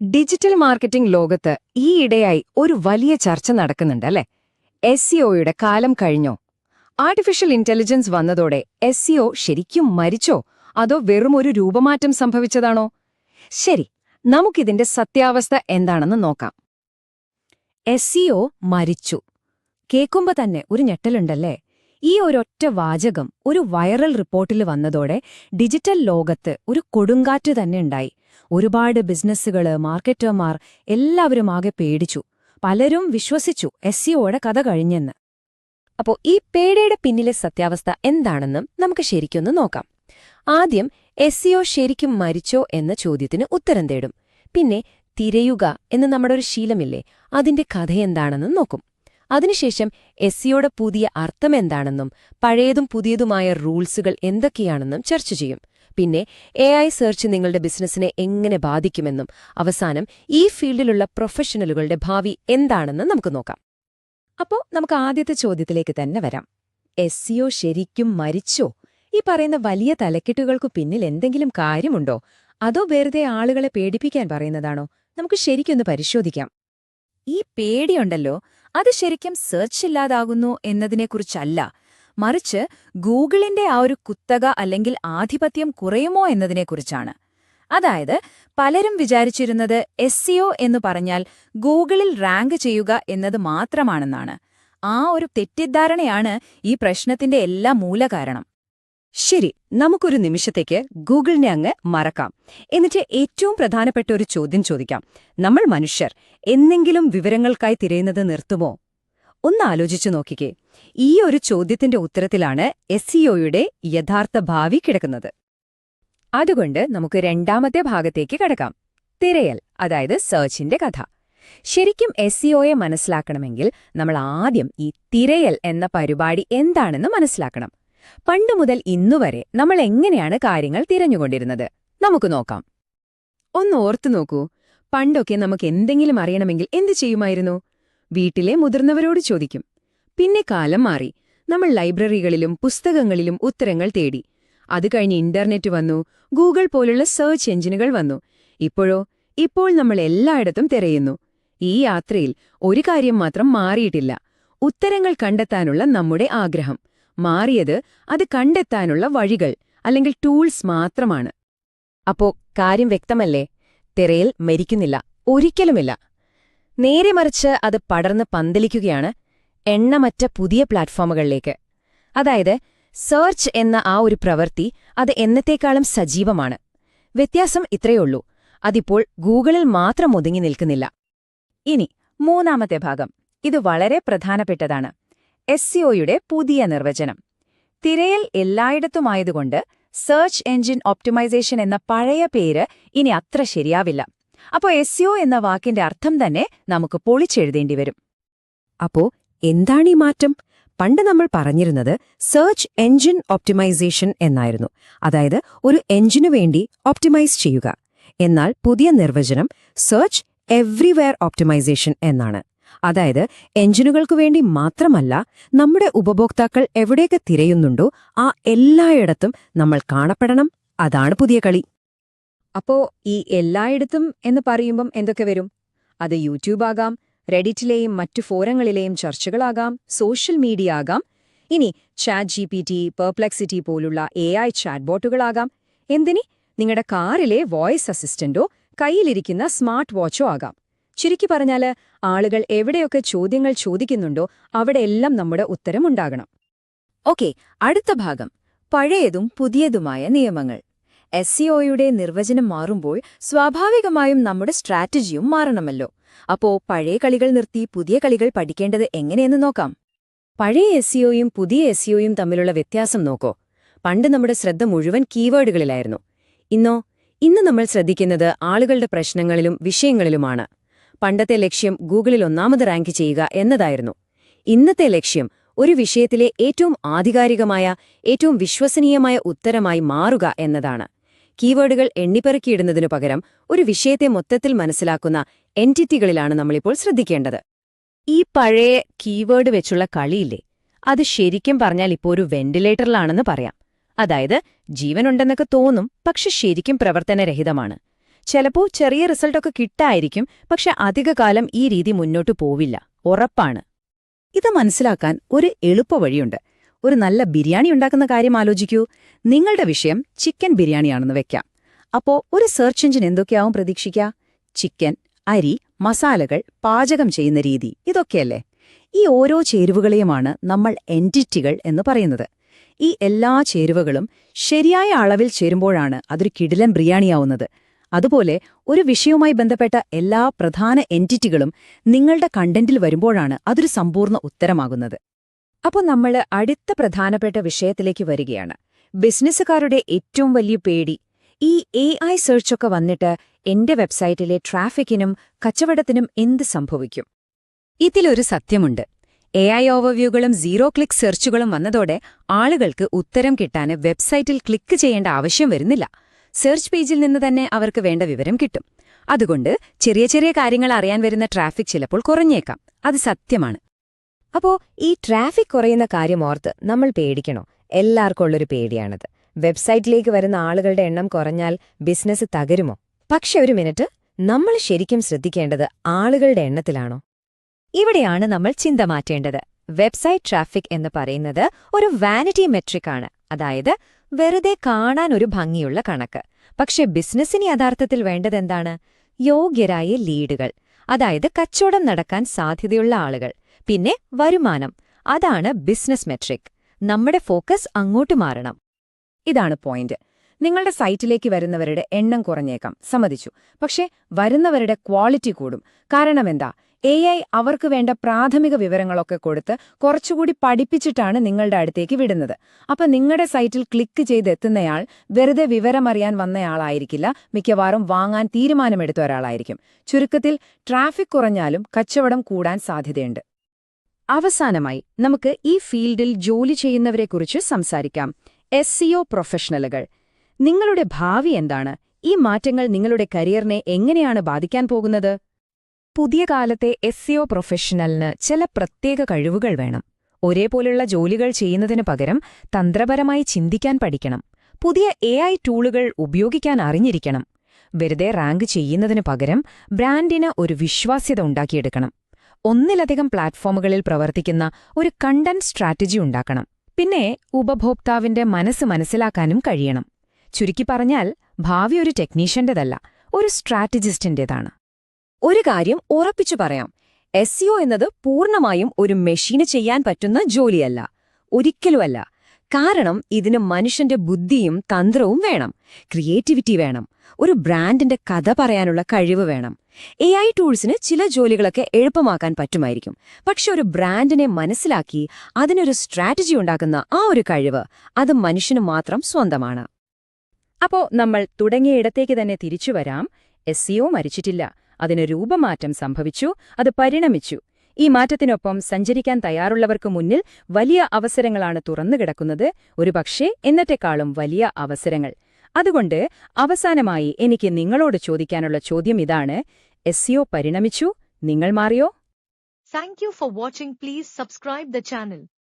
Digital marketing ലോകത്ത് ഈയിടെയായി ഒരു വലിയ ചർച്ച നടക്കുന്നുണ്ട് അല്ലേ? എസ് സിഒയുടെ കാലം കഴിഞ്ഞോ? ആർട്ടിഫിഷ്യൽ ഇന്റലിജൻസ് വന്നതോടെ എസ് സിഒ ശരിക്കും മരിച്ചോ? അതോ വെറും ഒരു രൂപമാറ്റം സംഭവിച്ചതാണോ? ശരി നമുക്കിതിന്റെ സത്യാവസ്ഥ എന്താണെന്ന് നോക്കാം. എസ് സിഒ മരിച്ചു. കേൾക്കുമ്പോ തന്നെ ഒരു ഞെട്ടലുണ്ടല്ലേ? ഈ ഒരൊറ്റ വാചകം ഒരു വൈറൽ റിപ്പോർട്ടിൽ വന്നതോടെ ഡിജിറ്റൽ ലോകത്ത് ഒരു കൊടുങ്കാറ്റ് തന്നെ ഉണ്ടായി. ഒരുപാട് ബിസിനസ്സുകൾ മാർക്കറ്റർമാർ എല്ലാവരും ആകെ പേടിച്ചു. പലരും വിശ്വസിച്ചു എസ് സിഒയുടെ കഥ കഴിഞ്ഞെന്ന്. അപ്പോൾ ഈ പേടിയുടെ പിന്നിലെ സത്യാവസ്ഥ എന്താണെന്നും നമുക്ക് ശരിക്കൊന്ന് നോക്കാം. ആദ്യം എസ് സിഒ ശരിക്കും മരിച്ചോ എന്ന ചോദ്യത്തിന് ഉത്തരം തേടും. പിന്നെ തിരയുക എന്ന് നമ്മുടെ ഒരു ശീലമില്ലേ അതിന്റെ കഥയെന്താണെന്നും നോക്കും. അതിനുശേഷം എസ് സിയോടെ പുതിയ അർത്ഥം എന്താണെന്നും പഴയതും പുതിയതുമായ റൂൾസുകൾ എന്തൊക്കെയാണെന്നും ചർച്ച ചെയ്യും. പിന്നെ എ ഐ സെർച്ച് നിങ്ങളുടെ ബിസിനസ്സിനെ എങ്ങനെ ബാധിക്കുമെന്നും അവസാനം ഈ ഫീൽഡിലുള്ള പ്രൊഫഷണലുകളുടെ ഭാവി എന്താണെന്ന് നമുക്ക് നോക്കാം. അപ്പോ നമുക്ക് ആദ്യത്തെ ചോദ്യത്തിലേക്ക് തന്നെ വരാം. എസ് സിഒ ശരിക്കും മരിച്ചോ? ഈ പറയുന്ന വലിയ തലക്കെട്ടുകൾക്കു പിന്നിൽ എന്തെങ്കിലും കാര്യമുണ്ടോ? അതോ വെറുതെ ആളുകളെ പേടിപ്പിക്കാൻ പറയുന്നതാണോ? നമുക്ക് ശരിക്കൊന്ന് പരിശോധിക്കാം. ഈ പേടിയുണ്ടല്ലോ. അത് ശരിക്കും സെർച്ച് ഇല്ലാതാകുന്നു എന്നതിനെക്കുറിച്ചല്ല. മറിച്ച് ഗൂഗിളിന്റെ ആ ഒരു കുത്തക അല്ലെങ്കിൽ ആധിപത്യം കുറയുമോ എന്നതിനെക്കുറിച്ചാണ്. അതായത് പലരും വിചാരിച്ചിരുന്നത് എസ് എന്ന് പറഞ്ഞാൽ ഗൂഗിളിൽ റാങ്ക് ചെയ്യുക എന്നത് മാത്രമാണെന്നാണ്. ആ ഒരു തെറ്റിദ്ധാരണയാണ് ഈ പ്രശ്നത്തിന്റെ എല്ലാ മൂലകാരണം. ശരി നമുക്കൊരു നിമിഷത്തേക്ക് ഗൂഗിളിനെ അങ്ങ് മറക്കാം. എന്നിട്ട് ഏറ്റവും പ്രധാനപ്പെട്ട ഒരു ചോദ്യം ചോദിക്കാം. നമ്മൾ മനുഷ്യർ എന്നെങ്കിലും വിവരങ്ങൾക്കായി തിരയുന്നത് നിർത്തുമോ? ഒന്ന് ആലോചിച്ചു നോക്കിക്കേ. ഈ ഒരു ചോദ്യത്തിന്റെ ഉത്തരത്തിലാണ് എസ് സിഒയുടെ യഥാർത്ഥ ഭാവി കിടക്കുന്നത്. അതുകൊണ്ട് നമുക്ക് രണ്ടാമത്തെ ഭാഗത്തേക്ക് കടക്കാം. തിരയൽ അതായത് സെർച്ചിന്റെ കഥ. ശരിക്കും എസ് സിഒയെ മനസ്സിലാക്കണമെങ്കിൽ നമ്മൾ ആദ്യം ഈ തിരയൽ എന്ന പരിപാടി എന്താണെന്ന് മനസ്സിലാക്കണം. പണ്ട് മുതൽ ഇന്നുവരെ നമ്മൾ എങ്ങനെയാണ് കാര്യങ്ങൾ തിരഞ്ഞുകൊണ്ടിരുന്നത്? നമുക്ക് നോക്കാം. ഒന്ന് ഓർത്തു നോക്കൂ. പണ്ടൊക്കെ നമുക്ക് എന്തെങ്കിലും അറിയണമെങ്കിൽ എന്തു ചെയ്യുമായിരുന്നു? വീട്ടിലെ മുതിർന്നവരോട് ചോദിക്കും. പിന്നെ കാലം മാറി. നമ്മൾ ലൈബ്രറികളിലും പുസ്തകങ്ങളിലും ഉത്തരങ്ങൾ തേടി. അത് കഴിഞ്ഞ് ഇന്റർനെറ്റ് വന്നു. ഗൂഗിൾ പോലുള്ള സെർച്ച് എഞ്ചിനുകൾ വന്നു. ഇപ്പോഴോ? ഇപ്പോൾ നമ്മൾ എല്ലായിടത്തും തിരയുന്നു. ഈ യാത്രയിൽ ഒരു കാര്യം മാത്രം മാറിയിട്ടില്ല. ഉത്തരങ്ങൾ കണ്ടെത്താനുള്ള നമ്മുടെ ആഗ്രഹം. മാറിയത് അത് കണ്ടെത്താനുള്ള വഴികൾ അല്ലെങ്കിൽ ടൂൾസ് മാത്രമാണ്. അപ്പോ കാര്യം വ്യക്തമല്ലേ? തിരയിൽ മരിക്കുന്നില്ല. ഒരിക്കലുമില്ല. നേരെ മറിച്ച് അത് പടർന്ന് പന്തലിക്കുകയാണ് എണ്ണമറ്റ പുതിയ പ്ലാറ്റ്ഫോമുകളിലേക്ക്. അതായത് സെർച്ച് എന്ന ആ ഒരു പ്രവൃത്തി അത് എന്നത്തേക്കാളും സജീവമാണ്. വ്യത്യാസം ഇത്രയുള്ളൂ അതിപ്പോൾ ഗൂഗിളിൽ മാത്രം ഒതുങ്ങി നിൽക്കുന്നില്ല. ഇനി മൂന്നാമത്തെ ഭാഗം. ഇത് വളരെ പ്രധാനപ്പെട്ടതാണ്. എസ് പുതിയ നിർവചനം. തിരയൽ എല്ലായിടത്തുമായതുകൊണ്ട് സെർച്ച് എഞ്ചിൻ ഒപ്റ്റിമൈസേഷൻ എന്ന പഴയ പേര് ഇനി അത്ര ശരിയാവില്ല. അപ്പോൾ എസ് എന്ന വാക്കിന്റെ അർത്ഥം തന്നെ നമുക്ക് പൊളിച്ചെഴുതേണ്ടി വരും. അപ്പോ എന്താണ് ഈ മാറ്റം? പണ്ട് നമ്മൾ പറഞ്ഞിരുന്നത് സെർച്ച് എൻജിൻ ഒപ്റ്റിമൈസേഷൻ എന്നായിരുന്നു. അതായത് ഒരു എൻജിനു വേണ്ടി ഒപ്റ്റിമൈസ് ചെയ്യുക. എന്നാൽ പുതിയ നിർവചനം സെർച്ച് എവ്രിവെയർ ഒപ്റ്റിമൈസേഷൻ എന്നാണ്. അതായത് എഞ്ചിനുകൾക്ക് വേണ്ടി മാത്രമല്ല നമ്മുടെ ഉപഭോക്താക്കൾ എവിടെയൊക്കെ തിരയുന്നുണ്ടോ ആ എല്ലായിടത്തും നമ്മൾ കാണപ്പെടണം. അതാണ് പുതിയ കളി. അപ്പോ ഈ എല്ലായിടത്തും എന്ന് പറയുമ്പം എന്തൊക്കെ വരും? അത് യൂട്യൂബ് ആകാം റെഡിറ്റിലെയും മറ്റു ഫോറങ്ങളിലെയും ചർച്ചകളാകാം സോഷ്യൽ മീഡിയ ആകാം ഇനി chat G P T perplexity പോലുള്ള എ ഐ ചാറ്റ്ബോട്ടുകളാകാം. എന്തിനി? നിങ്ങളുടെ കാറിലെ വോയിസ് അസിസ്റ്റന്റോ കയ്യിലിരിക്കുന്ന സ്മാർട്ട് വാച്ചോ ആകാം. ചുരുക്കി പറഞ്ഞാൽ ആളുകൾ എവിടെയൊക്കെ ചോദ്യങ്ങൾ ചോദിക്കുന്നുണ്ടോ അവിടെയെല്ലാം നമ്മുടെ ഉത്തരമുണ്ടാകണം. ഓക്കെ അടുത്ത ഭാഗം. പഴയതും പുതിയതുമായ നിയമങ്ങൾ. എസ് സിഒയുടെ നിർവചനം മാറുമ്പോൾ സ്വാഭാവികമായും നമ്മുടെ സ്ട്രാറ്റജിയും മാറണമല്ലോ. അപ്പോ പഴയ കളികൾ നിർത്തി പുതിയ കളികൾ പഠിക്കേണ്ടത് എങ്ങനെയെന്ന് നോക്കാം. പഴയ എസ് സിഒയും പുതിയ എസ് സിഒയും തമ്മിലുള്ള വ്യത്യാസം നോക്കോ. പണ്ട് നമ്മുടെ ശ്രദ്ധ മുഴുവൻ കീവേഡുകളിലായിരുന്നു. ഇന്നോ ഇന്ന് നമ്മൾ ശ്രദ്ധിക്കുന്നത് ആളുകളുടെ പ്രശ്നങ്ങളിലും വിഷയങ്ങളിലുമാണ്. പണ്ടത്തെ ലക്ഷ്യം ഗൂഗിളിൽ ഒന്നാമത് റാങ്ക് ചെയ്യുക എന്നതായിരുന്നു. ഇന്നത്തെ ലക്ഷ്യം ഒരു വിഷയത്തിലെ ഏറ്റവും ആധികാരികമായ ഏറ്റവും വിശ്വസനീയമായ ഉത്തരമായി മാറുക എന്നതാണ്. കീവേഡുകൾ എണ്ണിപ്പെറുക്കിയിടുന്നതിനു പകരം ഒരു വിഷയത്തെ മൊത്തത്തിൽ മനസ്സിലാക്കുന്ന എന്റിറ്റികളിലാണ് നമ്മളിപ്പോൾ ശ്രദ്ധിക്കേണ്ടത്. ഈ പഴയ കീവേഡ് വെച്ചുള്ള കളിയില്ലേ? അത് ശരിക്കും പറഞ്ഞാൽ ഇപ്പോൾ ഒരു വെന്റിലേറ്ററിലാണെന്ന് പറയാം. അതായത് ജീവനുണ്ടെന്നൊക്കെ തോന്നും പക്ഷെ ശരിക്കും പ്രവർത്തനരഹിതമാണ്. ചിലപ്പോൾ ചെറിയ റിസൾട്ടൊക്കെ കിട്ടായിരിക്കും പക്ഷെ അധികകാലം ഈ രീതി മുന്നോട്ടു പോവില്ല. ഉറപ്പാണ്. ഇത് മനസ്സിലാക്കാൻ ഒരു എളുപ്പവഴിയുണ്ട്. ഒരു നല്ല ബിരിയാണി ഉണ്ടാക്കുന്ന കാര്യം ആലോചിക്കൂ. നിങ്ങളുടെ വിഷയം ചിക്കൻ ബിരിയാണിയാണെന്ന് വെക്കാം. അപ്പോ ഒരു സെർച്ച് എഞ്ചിൻ എന്തൊക്കെയാവും പ്രതീക്ഷിക്കുക ചിക്കൻ അരി മസാലകൾ പാചകം ചെയ്യുന്ന രീതി ഇതൊക്കെയല്ലേ? ഈ ഓരോ ചേരുവകളെയുമാണ് നമ്മൾ എന്റിറ്റികൾ എന്ന് പറയുന്നത്. ഈ എല്ലാ ചേരുവകളും ശരിയായ അളവിൽ ചേരുമ്പോഴാണ് അതൊരു കിടിലൻ ബിരിയാണിയാവുന്നത്. അതുപോലെ ഒരു വിഷയവുമായി ബന്ധപ്പെട്ട എല്ലാ പ്രധാന എന്റിറ്റികളും നിങ്ങളുടെ കണ്ടന്റിൽ വരുമ്പോഴാണ് അതൊരു സമ്പൂർണ ഉത്തരമാകുന്നത്. അപ്പോൾ നമ്മൾ അടുത്ത പ്രധാനപ്പെട്ട വിഷയത്തിലേക്ക് വരികയാണ്. ബിസിനസ്സുകാരുടെ ഏറ്റവും വലിയ പേടി ഈ എ ഐ സെർച്ചൊക്കെ വന്നിട്ട് എന്റെ വെബ്സൈറ്റിലെ ട്രാഫിക്കിനും കച്ചവടത്തിനും എന്ത് സംഭവിക്കും? ഇതിലൊരു സത്യമുണ്ട്. എ ഐ ഓവർവ്യൂകളും സീറോ ക്ലിക്ക് സെർച്ചുകളും വന്നതോടെ ആളുകൾക്ക് ഉത്തരം കിട്ടാൻ വെബ്സൈറ്റിൽ ക്ലിക്ക് ചെയ്യേണ്ട ആവശ്യം വരുന്നില്ല. സെർച്ച് പേജിൽ നിന്ന് തന്നെ അവർക്ക് വേണ്ട വിവരം കിട്ടും. അതുകൊണ്ട് ചെറിയ ചെറിയ കാര്യങ്ങൾ അറിയാൻ വരുന്ന ട്രാഫിക് ചിലപ്പോൾ കുറഞ്ഞേക്കാം. അത് സത്യമാണ്. അപ്പോ ഈ ട്രാഫിക് കുറയുന്ന കാര്യം ഓർത്ത് നമ്മൾ പേടിക്കണോ? എല്ലാവർക്കും ഉള്ളൊരു പേടിയാണത്. വെബ്സൈറ്റിലേക്ക് വരുന്ന ആളുകളുടെ എണ്ണം കുറഞ്ഞാൽ ബിസിനസ് തകരുമോ? പക്ഷെ ഒരു മിനിറ്റ് നമ്മൾ ശരിക്കും ശ്രദ്ധിക്കേണ്ടത് ആളുകളുടെ എണ്ണത്തിലാണോ? ഇവിടെയാണ് നമ്മൾ ചിന്ത മാറ്റേണ്ടത്. വെബ്സൈറ്റ് ട്രാഫിക് എന്ന് പറയുന്നത് ഒരു വാനിറ്റി മെട്രിക് ആണ് അതായത് വെറുതെ കാണാൻ ഒരു ഭംഗിയുള്ള കണക്ക്. പക്ഷെ ബിസിനസ്സിന് യഥാർത്ഥത്തിൽ വേണ്ടതെന്താണ് യോഗ്യരായ ലീഡുകൾ. അതായത് കച്ചവടം നടക്കാൻ സാധ്യതയുള്ള ആളുകൾ. പിന്നെ വരുമാനം. അതാണ് ബിസിനസ് മെട്രിക് നമ്മുടെ ഫോക്കസ് അങ്ങോട്ട് മാറണം. ഇതാണ് പോയിന്റ് നിങ്ങളുടെ സൈറ്റിലേക്ക് വരുന്നവരുടെ എണ്ണം കുറഞ്ഞേക്കാം. സമ്മതിച്ചു. പക്ഷേ വരുന്നവരുടെ ക്വാളിറ്റി കൂടും. കാരണം എന്താ എ അവർക്ക് വേണ്ട പ്രാഥമിക വിവരങ്ങളൊക്കെ കൊടുത്ത് കുറച്ചുകൂടി പഠിപ്പിച്ചിട്ടാണ് നിങ്ങളുടെ അടുത്തേക്ക് വിടുന്നത്. അപ്പൊ നിങ്ങളുടെ സൈറ്റിൽ ക്ലിക്ക് ചെയ്തെത്തുന്നയാൾ വെറുതെ വിവരമറിയാൻ വന്നയാളായിരിക്കില്ല. മിക്കവാറും വാങ്ങാൻ തീരുമാനമെടുത്ത ഒരാളായിരിക്കും. ചുരുക്കത്തിൽ ട്രാഫിക് കുറഞ്ഞാലും കച്ചവടം കൂടാൻ സാധ്യതയുണ്ട്. അവസാനമായി നമുക്ക് ഈ ഫീൽഡിൽ ജോലി ചെയ്യുന്നവരെക്കുറിച്ച് സംസാരിക്കാം. എസ് സിഒ പ്രൊഫഷണലുകൾ നിങ്ങളുടെ ഭാവി എന്താണ്? ഈ മാറ്റങ്ങൾ നിങ്ങളുടെ കരിയറിനെ എങ്ങനെയാണ് ബാധിക്കാൻ പോകുന്നത്? പുതിയ കാലത്തെ എസ് സിഒ പ്രൊഫഷണലിന് ചില പ്രത്യേക കഴിവുകൾ വേണം. ഒരേപോലുള്ള ജോലികൾ ചെയ്യുന്നതിനു പകരം തന്ത്രപരമായി ചിന്തിക്കാൻ പഠിക്കണം. പുതിയ എ ഐ ടൂളുകൾ ഉപയോഗിക്കാൻ അറിഞ്ഞിരിക്കണം. വെറുതെ റാങ്ക് ചെയ്യുന്നതിനു പകരം ബ്രാൻഡിന് ഒരു വിശ്വാസ്യത ഉണ്ടാക്കിയെടുക്കണം. ഒന്നിലധികം പ്ലാറ്റ്ഫോമുകളിൽ പ്രവർത്തിക്കുന്ന ഒരു കണ്ടന്റ് സ്ട്രാറ്റജി ഉണ്ടാക്കണം. പിന്നെ ഉപഭോക്താവിന്റെ മനസ്സ് മനസ്സിലാക്കാനും കഴിയണം. ചുരുക്കി പറഞ്ഞാൽ ഭാവി ഒരു ടെക്നീഷ്യന്റേതല്ല ഒരു സ്ട്രാറ്റജിസ്റ്റിന്റേതാണ്. ഒരു കാര്യം ഉറപ്പിച്ചു പറയാം എസ് എന്നത് പൂർണമായും ഒരു മെഷീന് ചെയ്യാൻ പറ്റുന്ന ജോലിയല്ല ഒരിക്കലുമല്ല. കാരണം ഇതിന് മനുഷ്യന്റെ ബുദ്ധിയും തന്ത്രവും വേണം ക്രിയേറ്റിവിറ്റി വേണം. ഒരു ബ്രാൻഡിന്റെ കഥ പറയാനുള്ള കഴിവ് വേണം. എ ഐ ടൂൾസിന് ചില ജോലികളൊക്കെ എളുപ്പമാക്കാൻ പറ്റുമായിരിക്കും. പക്ഷെ ഒരു ബ്രാൻഡിനെ മനസ്സിലാക്കി അതിനൊരു സ്ട്രാറ്റജി ഉണ്ടാക്കുന്ന ആ ഒരു കഴിവ് അത് മനുഷ്യന് മാത്രം സ്വന്തമാണ്. അപ്പോ നമ്മൾ തുടങ്ങിയ ഇടത്തേക്ക് തന്നെ തിരിച്ചു വരാം. എസ് സിഒ മരിച്ചിട്ടില്ല. അതിന് രൂപമാറ്റം സംഭവിച്ചു. അത് പരിണമിച്ചു. ഈ മാറ്റത്തിനൊപ്പം സഞ്ചരിക്കാൻ തയ്യാറുള്ളവർക്ക് മുന്നിൽ വലിയ അവസരങ്ങളാണ് തുറന്നുകിടക്കുന്നത്. ഒരുപക്ഷേ എന്നത്തെക്കാളും വലിയ അവസരങ്ങൾ. അതുകൊണ്ട് അവസാനമായി എനിക്ക് നിങ്ങളോട് ചോദിക്കാനുള്ള ചോദ്യം ഇതാണ്. എസ് പരിണമിച്ചു. നിങ്ങൾ മാറിയോ? Thank you for watching Please subscribe the channel.